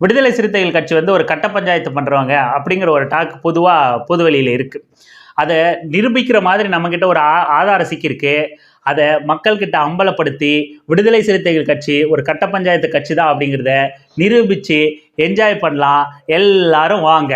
விடுதலை சிறுத்தைகள் கட்சி வந்து ஒரு கட்ட பஞ்சாயத்து பண்ணுறவங்க அப்படிங்கிற ஒரு டாக் பொதுவாக பொதுவெளியில் இருக்குது அதை நிரூபிக்கிற மாதிரி நம்மக்கிட்ட ஒரு ஆ ஆதார சிக்கியிருக்கு அதை மக்கள்கிட்ட அம்பலப்படுத்தி விடுதலை சிறுத்தைகள் கட்சி ஒரு கட்ட பஞ்சாயத்து கட்சி தான் அப்படிங்கிறத நிரூபித்து என்ஜாய் பண்ணலாம். எல்லாரும் வாங்க.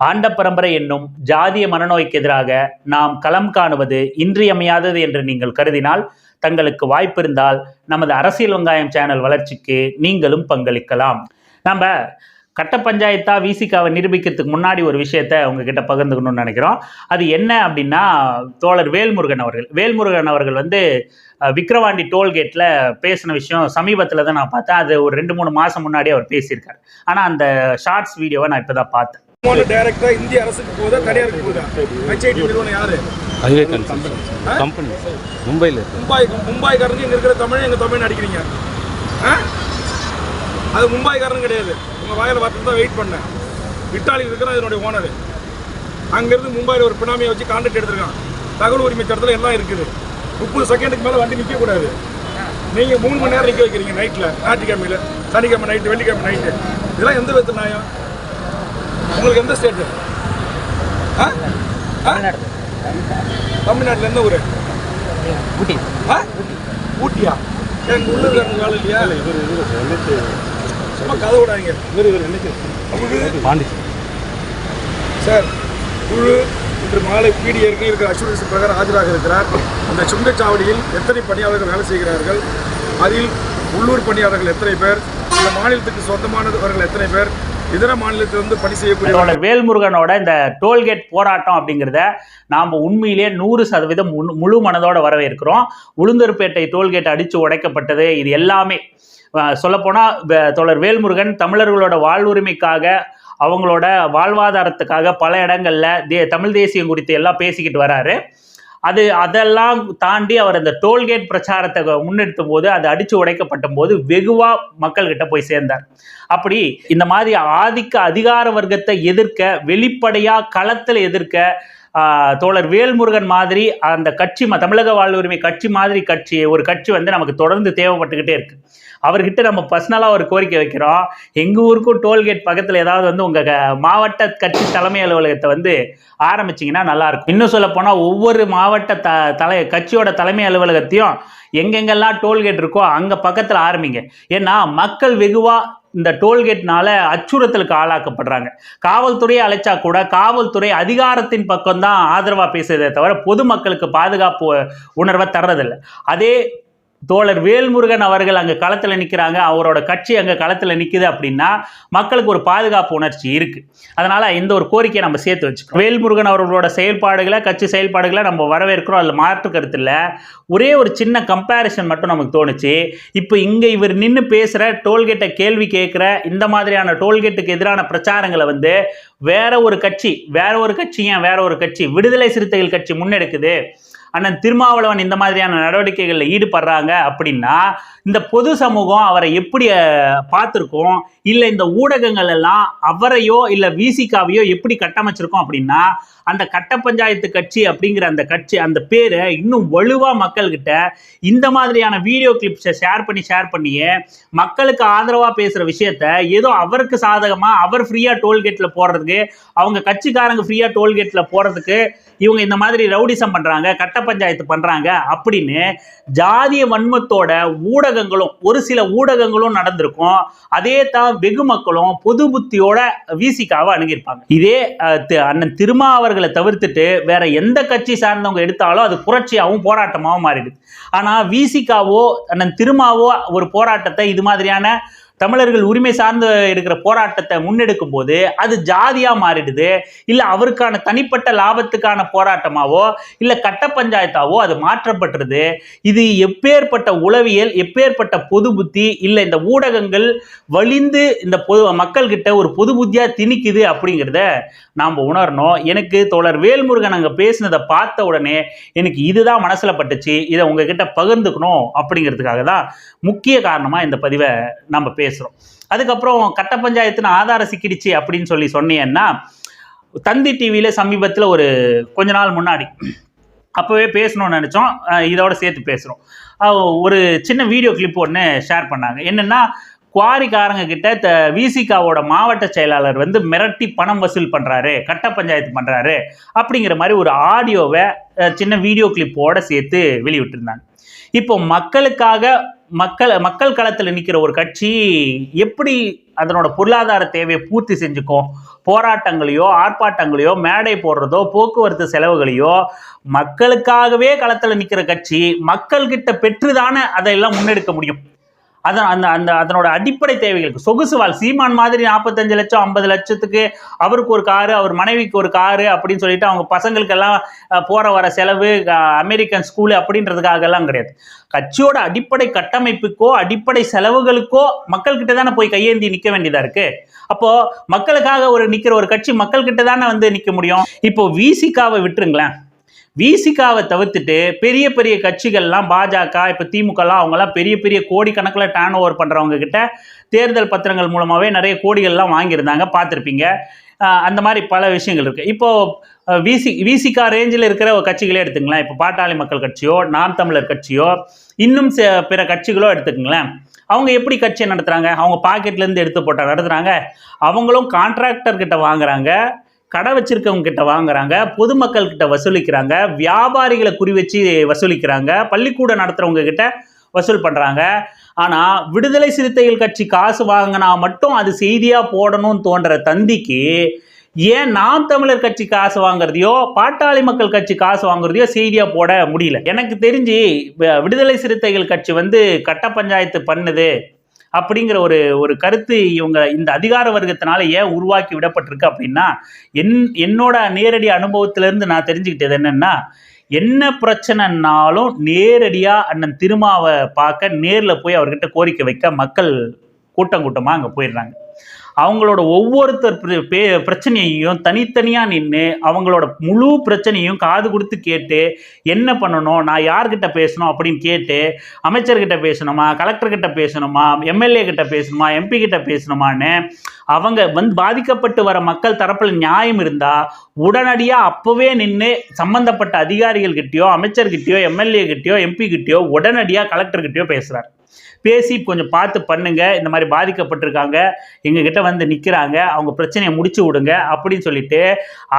ஆண்ட பரம்பரை என்னும் ஜாதிய மனநோய்க்கு எதிராக நாம் களம் காணுவது இன்றியமையாதது என்று நீங்கள் கருதினால் தங்களுக்கு வாய்ப்பு இருந்தால் நமது அரசியல் வெங்காயம் சேனல் வளர்ச்சிக்கு நீங்களும் பங்களிக்கலாம். நம்ம கட்ட பஞ்சாயத்தா விசிகாவை நிரூபிக்கிறதுக்கு முன்னாடி ஒரு விஷயத்த உங்ககிட்ட பகிர்ந்துக்கணும்னு நினைக்கிறோம். அது என்ன அப்படின்னா தோழர் வேல்முருகன் அவர்கள். வேல்முருகன் அவர்கள் வந்து அஹ், விக்கிரவாண்டி டோல்கேட்டில் பேசின விஷயம் சமீபத்தில் தான் நான் பார்த்தேன். அது ஒரு ரெண்டு மூணு மாதம் முன்னாடி அவர் பேசியிருக்காரு. ஆனால் அந்த ஷார்ட்ஸ் வீடியோவை நான் இப்போ தான் பார்த்தேன் டைரக்டா இந்திய அரசுக்கு போகுதா தனியாருக்கு போகுதா? ஹெச்ஐடி நிறுவனம் யாரு? Highway company. கம்பெனி. மும்பையில் இருக்கு. மும்பை மும்பாய்க்காரங்க இங்க இருக்கிற தமிழ் எங்க தமிழ் அடிக்கிறீங்க? ஆ? அது மும்பாய்க்காரன் கிடையாது. உங்க வாயில பார்த்து தான் வெயிட் பண்ணேன். இட்டாலி இருக்கிற இதனுடைய ஓனர் அங்கிருந்து மும்பையில் ஒரு பினாமியை வச்சு கான்ட்ராக்ட் எடுத்திருக்கான். தகவல் உரிமை சட்டத்தில் எல்லாம் இருக்குது. முப்பது செகண்டுக்கு மேலே வண்டி நிற்க கூடாது நீங்க மூணு மணி நேரம் நிற்க வைக்கிறீங்க நைட்டில் ஞாயிற்றுக்கிழமையில. சனிக்கிழமை நைட்டு வெள்ளிக்கிழமை நைட்டு இதெல்லாம் எந்த விதத்தில் நியாயம்? உங்களுக்கு எந்த ஸ்டேட்டு ஆ? ஆ? தமிழ்நாட்டுல எந்த ஊரு? ஊட்டி. ஆ? ஊட்டியா? எங்க உள்ளூர் வேலை இல்லையா? சும்மா கதை விடாங்க பாண்டிச்சேரி. சார் குழு இன்று மாலை பிடி ஏற்கனவே இருக்கிற அசூரன்ஸ் பிரகாரம் ஆஜராக இருக்கிறார். அந்த சுங்கச்சாவடியில் எத்தனை பணியாளர்கள் வேலை செய்கிறார்கள்? அதில் உள்ளூர் பணியாளர்கள் எத்தனை பேர்? இந்த மாநிலத்துக்கு சொந்தமானவர்கள் எத்தனை பேர்? இதர மாநிலத்திலிருந்து பணி செய்யக்கூடிய வேல்முருகனோட இந்த டோல்கேட் போராட்டம் அப்படிங்கிறத நாம் உண்மையிலேயே நூறு சதவீதம் முழு- மனதோட வரவேற்கிறோம். உளுந்தூர்பேட்டை டோல்கேட் அடித்து உடைக்கப்பட்டது. இது எல்லாமே சொல்லப்போனால் தோழர் வேல்முருகன் தமிழர்களோட வாழ்வுரிமைக்காக அவங்களோட வாழ்வாதாரத்துக்காக பல இடங்களில் தே தமிழ் தேசியம் குறித்து எல்லாம் பேசிக்கிட்டு வராரு. அது அதெல்லாம் தாண்டி அவர் அந்த டோல்கேட் பிரச்சாரத்தை முன்னெடுத்தும் போது அது அடித்து உடைக்கப்பட்ட போது வெகுவாக மக்கள்கிட்ட போய் சேர்ந்தார். அப்படி இந்த மாதிரி ஆதிக்க அதிகார வர்க்கத்தை எதிர்க்க வெளிப்படையாக களத்தில் எதிர்க்க தோழர் வேல்முருகன் மாதிரி அந்த கட்சி ம- தமிழக வாழ்வுரிமை கட்சி மாதிரி கட்சி ஒரு கட்சி வந்து நமக்கு தொடர்ந்து தேவைப்பட்டுக்கிட்டே இருக்கு. அவர்கிட்ட நம்ம பர்சனலாக ஒரு கோரிக்கை வைக்கிறோம். எங்கள் ஊருக்கும் டோல்கேட் பக்கத்தில் ஏதாவது வந்து உங்கள் மாவட்ட கட்சி தலைமை அலுவலகத்தை வந்து ஆரம்பிச்சிங்கன்னா நல்லாயிருக்கும் இன்னும் சொல்ல போனால் ஒவ்வொரு மாவட்ட த தலை கட்சியோட தலைமை அலுவலகத்தையும் எங்கெங்கெல்லாம் டோல்கேட் இருக்கோ அங்கே பக்கத்தில் ஆரம்பிங்க. ஏன்னா மக்கள் வெகுவாக இந்த டோல்கேட்னால அச்சுறுத்தலுக்கு ஆளாக்கப்படுறாங்க. காவல்துறையை அழைச்சா கூட காவல்துறை அதிகாரத்தின் பக்கம்தான் ஆதரவாக பேசுறதே தவிர பொதுமக்களுக்கு பாதுகாப்பு உணர்வை தர்றதில்லை. அதே தோழர் வேல்முருகன் அவர்கள் அங்கே களத்தில் நிற்கிறாங்க அவரோட கட்சி அங்கே களத்தில் நிற்குது அப்படின்னா மக்களுக்கு ஒரு பாதுகாப்பு உணர்ச்சி இருக்குது அதனால் இந்த ஒரு கோரிக்கையை நம்ம சேர்த்து வச்சுக்கோம் வேல்முருகன் அவர்களோட செயல்பாடுகளை கட்சி செயல்பாடுகளை நம்ம வரவேற்கிறோம். அதில் மாற்று கருத்தில் ஒரே ஒரு சின்ன கம்பேரிசன் மட்டும் நமக்கு தோணுச்சு. இப்போ இங்கே இவர் நின்று பேசுகிற டோல்கேட்டை கேள்வி கேட்குற இந்த மாதிரியான டோல்கேட்டுக்கு எதிரான பிரச்சாரங்களை வந்து வேற ஒரு கட்சி வேற ஒரு கட்சி ஏன் வேற ஒரு கட்சி விடுதலை சிறுத்தைகள் கட்சி முன்னெடுக்குது. அண்ணன் திருமாவளவன் இந்த மாதிரியான நடவடிக்கைகளில் ஈடுபடுறாங்க அப்படின்னா இந்த பொது சமூகம் அவரை எப்படி பார்த்துருக்கோம்? இல்லை இந்த ஊடகங்கள் எல்லாம் அவரையோ இல்லை விசிகாவையோ எப்படி கட்டமைச்சிருக்கோம் அப்படின்னா அந்த கட்ட பஞ்சாயத்து கட்சி அப்படிங்கிற அந்த கட்சி அந்த பேரை இன்னும் வலுவாக மக்கள்கிட்ட இந்த மாதிரியான வீடியோ கிளிப்ஸை ஷேர் பண்ணி ஷேர் பண்ணியே மக்களுக்கு ஆதரவாக பேசுகிற விஷயத்த ஏதோ அவருக்கு சாதகமாக அவர் ஃப்ரீயாக டோல்கேட்டில் போடுறதுக்கு அவங்க கட்சிக்காரங்க ஃப்ரீயாக டோல்கேட்டில் போகிறதுக்கு இவங்க இந்த மாதிரி ரவுடிசம் பண்ணுறாங்க கட்ட பஞ்சாயத்து பண்ணுறாங்க அப்படின்னு ஜாதிய வன்மத்தோட ஊடகங்களும் ஒரு சில ஊடகங்களும் நடந்திருக்கும். அதே தான் வெகு மக்களும் பொது புத்தியோட விசிகாவை அணுகியிருப்பாங்க. இதே தி- அண்ணன் திருமா அவர்களை தவிர்த்துட்டு வேற எந்த கட்சி சார்ந்தவங்க எடுத்தாலும் அது புரட்சியாகவும் போராட்டமாகவும் மாறிடுது. ஆனால் விசிகாவோ அண்ணன் திருமாவோ ஒரு போராட்டத்தை இது மாதிரியான தமிழர்கள் உரிமை சார்ந்து இருக்கிற போராட்டத்தை முன்னெடுக்கும் போது அது ஜாதியா மாறிடுது? இல்ல அவருக்கான தனிப்பட்ட லாபத்துக்கான போராட்டமாவோ இல்ல கட்ட பஞ்சாயத்தாவோ அது மாற்றப்பட்டுருது? இது எப்பேற்பட்ட உளவியல் எப்பேற்பட்ட பொது புத்தி இல்ல இந்த ஊடகங்கள் வலிந்து இந்த பொது மக்கள்கிட்ட ஒரு பொது புத்தியா திணிக்குது அப்படிங்கிறத நாம் உணரணும். எனக்கு தோழர் வேல்முருகன் அங்கே பேசினதை பார்த்த உடனே எனக்கு இதுதான் மனசில் பட்டுச்சு. இதை உங்ககிட்ட பகிர்ந்துக்கணும் அப்படிங்கிறதுக்காக தான் முக்கிய காரணமாக இந்த பதிவை நம்ம பேசுகிறோம் அதுக்கப்புறம் கட்ட பஞ்சாயத்துன்னு ஆதார சிக்கிடுச்சு அப்படின்னு சொல்லி சொன்னீங்கன்னா தந்தி டிவியில் சமீபத்தில் ஒரு கொஞ்ச நாள் முன்னாடி அப்போவே பேசணும்னு நினச்சோம். இதோட சேர்த்து பேசுகிறோம் ஒரு சின்ன வீடியோ கிளிப் ஒன்று ஷேர் பண்ணாங்க. என்னென்னா குவாரிக்காரங்க கிட்ட த விசிகாவோட மாவட்ட செயலாளர் வந்து மிரட்டி பணம் வசூல் பண்ணுறாரு கட்ட பஞ்சாயத்து பண்ணுறாரு அப்படிங்கிற மாதிரி ஒரு ஆடியோவை சின்ன வீடியோ கிளிப்போட சேர்த்து வெளியிட்டிருந்தாங்க. இப்போ மக்களுக்காக மக்கள் மக்கள் களத்தில் நிற்கிற ஒரு கட்சி எப்படி அதனோட பொருளாதார தேவையை பூர்த்தி செஞ்சுக்கும் போராட்டங்களையோ ஆர்ப்பாட்டங்களையோ மேடை போடுறதோ போக்குவரத்து செலவுகளையோ மக்களுக்காகவே களத்தில் நிற்கிற கட்சி மக்கள்கிட்ட பெற்றுதானே அதையெல்லாம் முன்னெடுக்க முடியும்? அதான் அந்த அந்த அதனோட அடிப்படை தேவைகளுக்கு சொகுசு வாழ் சீமான் மாதிரி நாற்பத்தஞ்சு லட்சம் ஐம்பது லட்சத்துக்கு அவருக்கு ஒரு காரு அவர் மனைவிக்கு ஒரு காரு அப்படின்னு சொல்லிட்டு அவங்க பசங்களுக்கெல்லாம் போகிற போற வர செலவு அமெரிக்கன் ஸ்கூலு அப்படின்றதுக்காக எல்லாம் கிடையாது. கட்சியோட அடிப்படை கட்டமைப்புக்கோ அடிப்படை செலவுகளுக்கோ மக்கள்கிட்ட தானே போய் கையேந்தி நிற்க வேண்டியதா இருக்கு? அப்போ மக்களுக்காக ஒரு நிக்கிற ஒரு கட்சி மக்கள்கிட்ட தானே வந்து நிற்க முடியும்? இப்போ விசிகாவை விட்டுருங்களேன். விசிகாவை தவிர்த்துட்டு பெரிய பெரிய கட்சிகள்லாம் பாஜக இப்போ திமுகலாம் அவங்கெல்லாம் பெரிய பெரிய கோடிக்கணக்கில் டேர்ன் ஓவர் பண்ணுறவங்க கிட்ட தேர்தல் பத்திரங்கள் மூலமாகவே நிறைய கோடிகள்லாம் வாங்கியிருந்தாங்க பார்த்துருப்பீங்க. அந்த மாதிரி பல விஷயங்கள் இருக்குது இப்போது விசி விசிகா ரேஞ்சில் இருக்கிற ஒரு கட்சிகளே எடுத்துக்கலாம் இப்போ பாட்டாளி மக்கள் கட்சியோ நாம் தமிழர் கட்சியோ இன்னும் ச பிற கட்சிகளோ எடுத்துக்கங்களேன். அவங்க எப்படி கட்சியை நடத்துகிறாங்க அவங்க பாக்கெட்லேருந்து எடுத்து போட்டால் நடத்துகிறாங்க அவங்களும் கான்ட்ராக்டர் கிட்ட வாங்குறாங்க. கடை வச்சிருக்கவங்க கிட்ட வாங்குறாங்க பொதுமக்கள் கிட்ட வசூலிக்கிறாங்க வியாபாரிகளை குறி வச்சு வசூலிக்கிறாங்க பள்ளிக்கூடம் நடத்துறவங்க கிட்ட வசூல் பண்றாங்க. ஆனா விடுதலை சிறுத்தைகள் கட்சி காசு வாங்கினா மட்டும் அது செய்தியா போடணும்னு தோன்ற தந்திக்கு ஏன் நாம் தமிழர் கட்சி காசு வாங்குறதையோ பாட்டாளி மக்கள் கட்சி காசு வாங்குறதையோ செய்தியா போட முடியல? எனக்கு தெரிஞ்சு விடுதலை சிறுத்தைகள் கட்சி வந்து கட்ட பஞ்சாயத்து பண்ணுது. அப்படிங்கிற ஒரு ஒரு கருத்து இவங்க இந்த அதிகார வர்க்கத்தினால ஏன் உருவாக்கி விடப்பட்டிருக்கு அப்படின்னா என் என்னோட நேரடி அனுபவத்திலேருந்து நான் தெரிஞ்சுக்கிட்டது என்னென்னா என்ன பிரச்சனைனாலும் நேரடியாக அண்ணன் திருமாவை பார்க்க நேரில் போய் அவர்கிட்ட கோரிக்கை வைக்க மக்கள் கூட்டம் கூட்டமாக அங்கே போயிடுறாங்க. அவங்களோட ஒவ்வொருத்தர் பே- பிரச்சனையையும் தனித்தனியாக நின்று அவங்களோட முழு பிரச்சனையும் காது கொடுத்து கேட்டு என்ன பண்ணணும்? நான் யார்கிட்ட பேசணும் அப்படின்னு கேட்டு அமைச்சர்கிட்ட பேசணுமா? கலெக்டர்கிட்ட பேசணுமா? எம்எல்ஏ கிட்ட பேசணுமா? எம்பி கிட்ட பேசணுமான்னு அவங்க வந்து பாதிக்கப்பட்டு வர மக்கள் தரப்பில் நியாயம் இருந்தால் உடனடியாக அப்போவே நின்று சம்மந்தப்பட்ட அதிகாரிகள்கிட்டயோ அமைச்சர்கிட்டயோ எம்எல்ஏ கிட்டயோ எம்பி கிட்டயோ உடனடியாக கலெக்டர்கிட்டயோ பேசுகிறார் பேசி கொஞ்சம் பார்த்து பண்ணுங்க. இந்த மாதிரி பாதிக்கப்பட்டிருக்காங்க. எங்ககிட்ட வந்து நிற்கிறாங்க அவங்க பிரச்சனையை முடிச்சு விடுங்க அப்படின்னு சொல்லிட்டு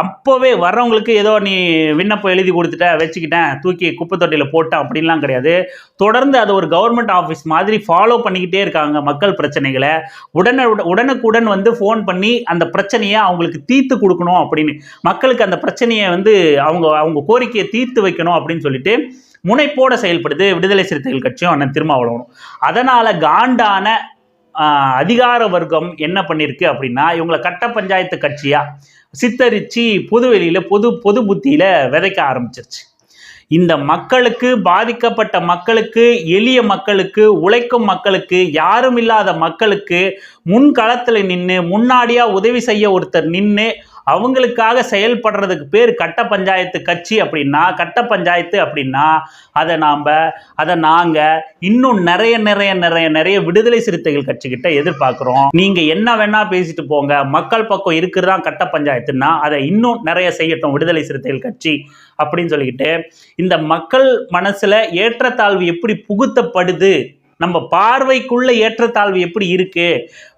அப்போவே வர்றவங்களுக்கு ஏதோ நீ விண்ணப்பம் எழுதி கொடுத்துட்ட வச்சுக்கிட்டேன் தூக்கி குப்பை தொட்டியில் போட்டேன் அப்படின்லாம் கிடையாது. தொடர்ந்து அதை ஒரு கவர்மெண்ட் ஆஃபீஸ் மாதிரி ஃபாலோ பண்ணிக்கிட்டே இருக்காங்க மக்கள் பிரச்சனைகளை. உடனே உடனுக்குடன் வந்து ஃபோன் பண்ணி அந்த பிரச்சனையை அவங்களுக்கு தீர்த்து கொடுக்கணும் அப்படின்னு. மக்களுக்கு அந்த பிரச்சனையை வந்து அவங்க அவங்க கோரிக்கையை தீர்த்து வைக்கணும் அப்படின்னு சொல்லிட்டு முனைப்போட செயல்படுது விடுதலை சிறுத்தைகள் கட்சியும் அண்ணன் திருமாவளவனும். அதனால காண்டான அதிகார வர்க்கம் என்ன பண்ணியிருக்கு அப்படின்னா இவங்களை கட்ட பஞ்சாயத்து கட்சியா சித்தரிச்சு பொதுவெளியில பொது பொது புத்தியில விதைக்க ஆரம்பிச்சிருச்சு. இந்த மக்களுக்கு பாதிக்கப்பட்ட மக்களுக்கு எளிய மக்களுக்கு உழைக்கும் மக்களுக்கு யாரும் இல்லாத மக்களுக்கு முன்களத்தில் நின்று முன்னாடியாக உதவி செய்ய ஒருத்தர் நின்று அவங்களுக்காக செயல்படுறதுக்கு பேர் கட்ட பஞ்சாயத்து கட்சி அப்படின்னா கட்ட பஞ்சாயத்து அப்படின்னா அதை நாம் அதை நாங்கள் இன்னும் நிறைய நிறைய நிறைய நிறைய விடுதலை சிறுத்தைகள் கட்சிக்கிட்ட எதிர்பார்க்குறோம். நீங்கள் என்ன வேணால் பேசிட்டு போங்க. மக்கள் பக்கம் இருக்கிறதா கட்ட பஞ்சாயத்துன்னா அதை இன்னும் நிறைய செய்யட்டும் விடுதலை சிறுத்தைகள் கட்சி அப்படின்னு சொல்லிக்கிட்டு இந்த மக்கள் மனசில் ஏற்றத்தாழ்வு எப்படி புகுத்தப்படுது நம்ம பார்வைக்குள்ள ஏற்றத்தாழ்வு எப்படி இருக்கு?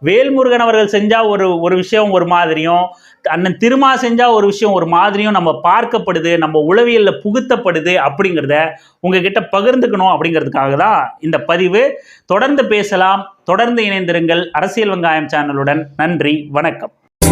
வேல்முருகன் அவர்கள் செஞ்சா ஒரு ஒரு விஷயம் ஒரு மாதிரியும் அண்ணன் திருமா செஞ்சா ஒரு விஷயம் ஒரு மாதிரியும் நம்ம பார்க்கப்படுது நம்ம உளவியல்ல புகுத்தப்படுது அப்படிங்கிறத உங்ககிட்ட பகிர்ந்துக்கணும் அப்படிங்கிறதுக்காக தான் இந்த பதிவு. தொடர்ந்து பேசலாம். தொடர்ந்து இணைந்திருங்கள். அரசியல் வெங்காயம் சேனலுடன். நன்றி. வணக்கம்.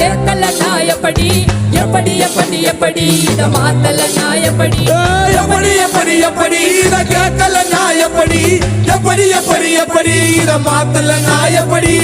கேட்கல நாயப்படி எப்படி எப்படி எப்படி? இத மாத்தல நாயப்படி எப்படி எப்படி எப்படி? இத கேட்கல நாயப்படி எப்படி எப்படி எப்படி? இத மாத்தல நாயப்படி